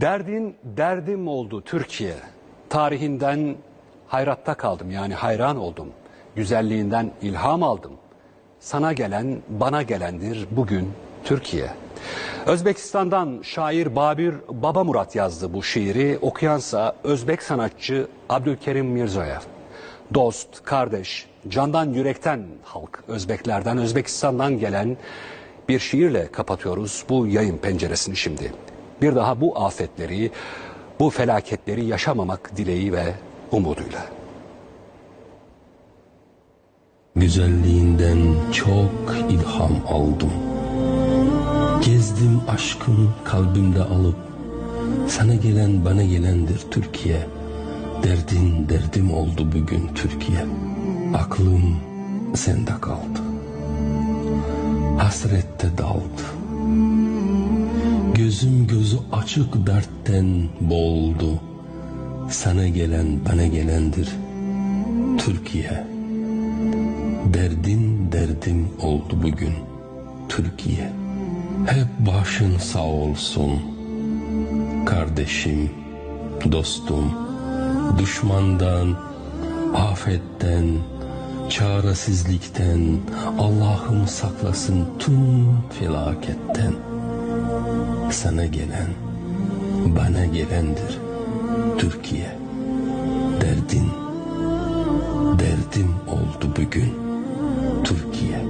Derdin derdim oldu Türkiye. Tarihinden hayratta kaldım yani hayran oldum. Güzelliğinden ilham aldım. Sana gelen bana gelendir bugün Türkiye. Özbekistan'dan şair Babir Baba Murat yazdı bu şiiri. Okuyansa Özbek sanatçı Abdülkerim Mirzoyev. Dost, kardeş, candan yürekten halk Özbeklerden, Özbekistan'dan gelen bir şiirle kapatıyoruz bu yayın penceresini şimdi. Bir daha bu afetleri, bu felaketleri yaşamamak dileği ve umuduyla. Güzelliğinden çok ilham aldım. Gezdim aşkın kalbimde alıp sana gelen bana gelendir Türkiye. Derdin derdim oldu bugün Türkiye. Aklım sende kaldı. Hasrette daldı. Gözüm gözü açık dertten boğuldu. Sana gelen bana gelendir Türkiye. Derdin derdim oldu bugün Türkiye. Hep başın sağ olsun. Kardeşim, dostum, düşmandan, afetten, çaresizlikten, Allah'ım saklasın tüm felaketten sana gelen, bana gelendir Türkiye. Derdin, derdim oldu bugün Türkiye.